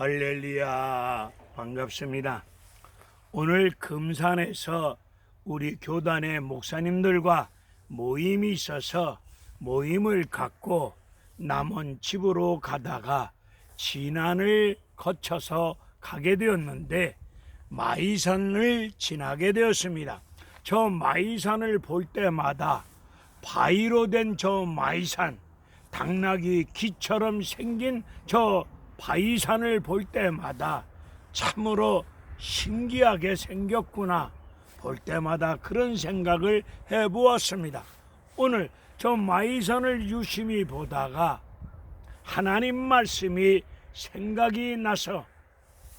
할렐루야 반갑습니다. 오늘 금산에서 우리 교단의 목사님들과 모임이 있어서 모임을 갖고 남원 집으로 가다가 진안을 거쳐서 가게 되었는데 마이산을 지나게 되었습니다. 저 마이산을 볼 때마다 바위로 된 저 마이산, 당나귀 귀처럼 생긴 저 바위산을 볼 때마다 참으로 신기하게 생겼구나. 볼 때마다 그런 생각을 해보았습니다. 오늘 저 마이산을 유심히 보다가 하나님 말씀이 생각이 나서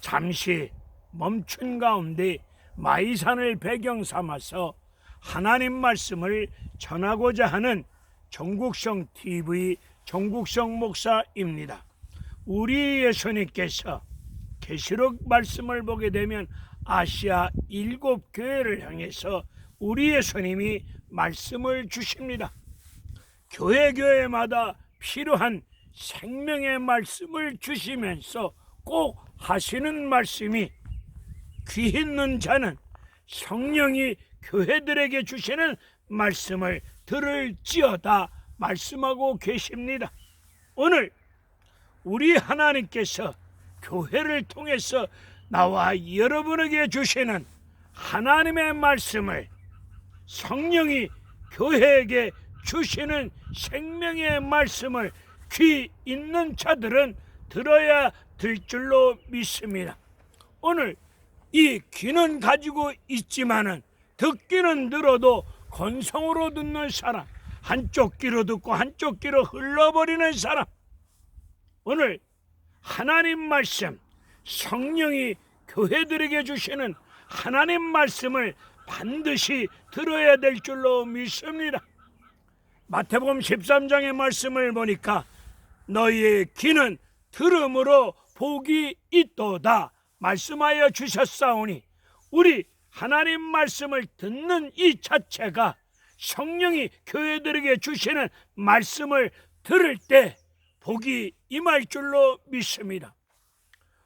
잠시 멈춘 가운데 마이산을 배경 삼아서 하나님 말씀을 전하고자 하는 정국성 TV 정국성 목사입니다. 우리 예수님께서 계시록 말씀을 보게 되면 아시아 일곱 교회를 향해서 우리 예수님이 말씀을 주십니다. 교회 교회마다 필요한 생명의 말씀을 주시면서 꼭 하시는 말씀이 귀 있는 자는 성령이 교회들에게 주시는 말씀을 들을지어다 말씀하고 계십니다. 오늘 우리 하나님께서 교회를 통해서 나와 여러분에게 주시는 하나님의 말씀을 성령이 교회에게 주시는 생명의 말씀을 귀 있는 자들은 들어야 될 줄로 믿습니다. 오늘 이 귀는 가지고 있지만은 듣기는 들어도 건성으로 듣는 사람, 한쪽 귀로 듣고 한쪽 귀로 흘러버리는 사람. 오늘 하나님 말씀, 성령이 교회들에게 주시는 하나님 말씀을 반드시 들어야 될 줄로 믿습니다. 마태복음 13장의 말씀을 보니까 너희의 귀는 들음으로 복이 있도다 말씀하여 주셨사오니 우리 하나님 말씀을 듣는 이 자체가 성령이 교회들에게 주시는 말씀을 들을 때 복이 임할 줄로 믿습니다.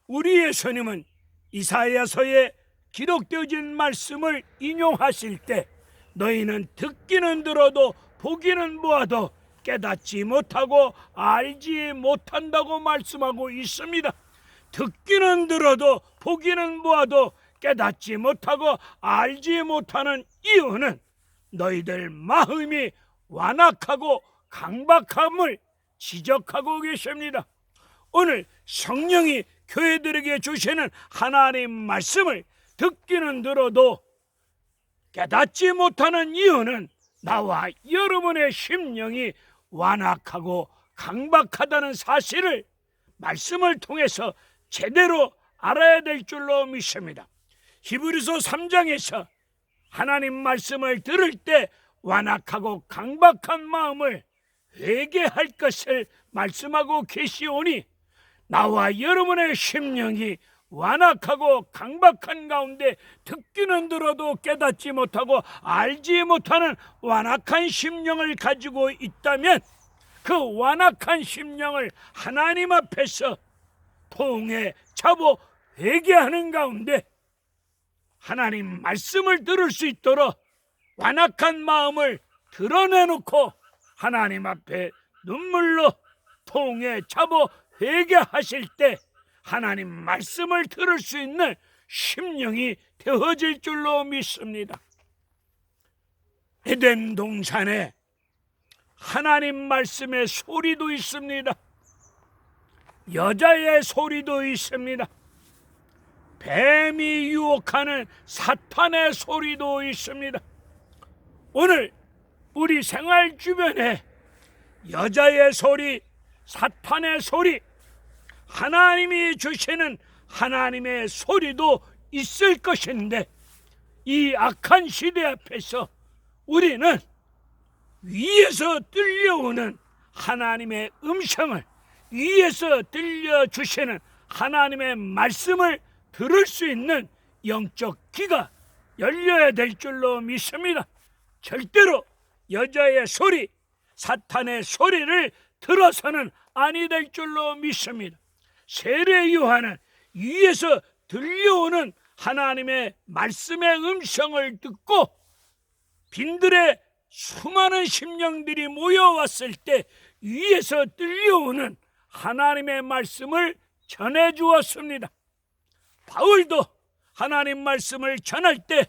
우리 예수님은 이사야서에 기록되어진 말씀을 인용하실 때 너희는 듣기는 들어도 보기는 보아도 깨닫지 못하고 알지 못한다고 말씀하고 있습니다. 듣기는 들어도 보기는 보아도 깨닫지 못하고 알지 못하는 이유는 너희들 마음이 완악하고 강박함을 지적하고 계십니다. 오늘 성령이 교회들에게 주시는 하나님 말씀을 듣기는 들어도 깨닫지 못하는 이유는 나와 여러분의 심령이 완악하고 강박하다는 사실을 말씀을 통해서 제대로 알아야 될 줄로 믿습니다. 히브리서 3장에서 하나님 말씀을 들을 때 완악하고 강박한 마음을 회개 할 것을 말씀하고 계시오니 나와 여러분의 심령이 완악하고 강박한 가운데 듣기는 들어도 깨닫지 못하고 알지 못하는 완악한 심령을 가지고 있다면 그 완악한 심령을 하나님 앞에서 통해 잡어 회개하는 가운데 하나님 말씀을 들을 수 있도록 완악한 마음을 드러내놓고 하나님 앞에 눈물로 통해 잡어 회개하실 때 하나님 말씀을 들을 수 있는 심령이 되어질 줄로 믿습니다. 에덴 동산에 하나님 말씀의 소리도 있습니다. 여자의 소리도 있습니다. 뱀이 유혹하는 사탄의 소리도 있습니다. 오늘 우리 생활 주변에 여자의 소리, 사탄의 소리, 하나님이 주시는 하나님의 소리도 있을 것인데 이 악한 시대 앞에서 우리는 위에서 들려오는 하나님의 음성을 위에서 들려주시는 하나님의 말씀을 들을 수 있는 영적 귀가 열려야 될 줄로 믿습니다. 절대로 여자의 소리, 사탄의 소리를 들어서는 아니 될 줄로 믿습니다. 세례 요한은 위에서 들려오는 하나님의 말씀의 음성을 듣고 빈들의 수많은 심령들이 모여왔을 때 위에서 들려오는 하나님의 말씀을 전해 주었습니다. 바울도 하나님 말씀을 전할 때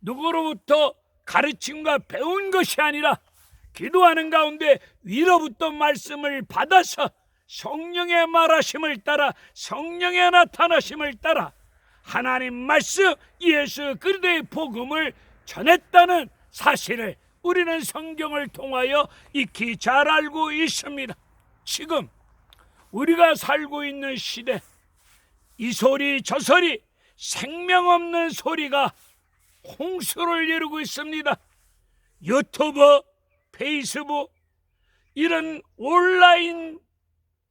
누구로부터 가르침과 배운 것이 아니라 기도하는 가운데 위로부터 말씀을 받아서 성령의 말하심을 따라 성령의 나타나심을 따라 하나님 말씀 예수 그리스도의 복음을 전했다는 사실을 우리는 성경을 통하여 익히 잘 알고 있습니다. 지금 우리가 살고 있는 시대 이 소리 저 소리 생명 없는 소리가 홍수를 이루고 있습니다. 유튜브, 페이스북 이런 온라인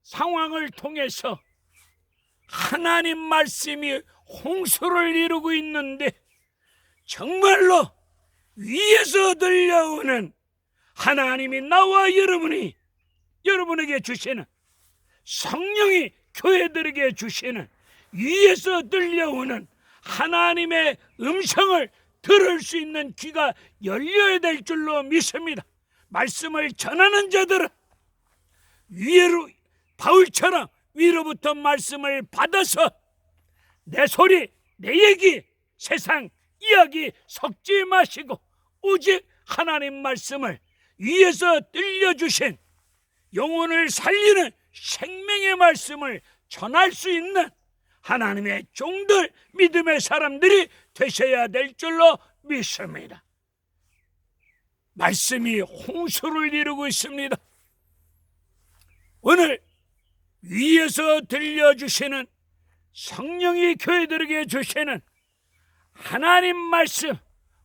상황을 통해서 하나님 말씀이 홍수를 이루고 있는데 정말로 위에서 들려오는 하나님이 나와 여러분이 여러분에게 주시는 성령이 교회들에게 주시는 위에서 들려오는 하나님의 음성을 들을 수 있는 귀가 열려야 될 줄로 믿습니다. 말씀을 전하는 자들은 위로 바울처럼 위로부터 말씀을 받아서 내 소리, 내 얘기, 세상 이야기 섞지 마시고 오직 하나님 말씀을 위에서 들려주신 영혼을 살리는 생명의 말씀을 전할 수 있는 하나님의 종들 믿음의 사람들이 되셔야 될 줄로 믿습니다. 말씀이 홍수를 이루고 있습니다. 오늘 위에서 들려주시는 성령이 교회들에게 주시는 하나님 말씀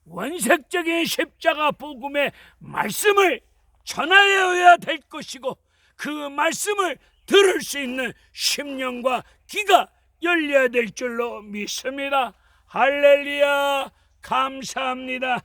원색적인 십자가 복음의 말씀을 전하여야 될 것이고 그 말씀을 들을 수 있는 심령과 귀가 열려야 될 줄로 믿습니다. 할렐루야 감사합니다.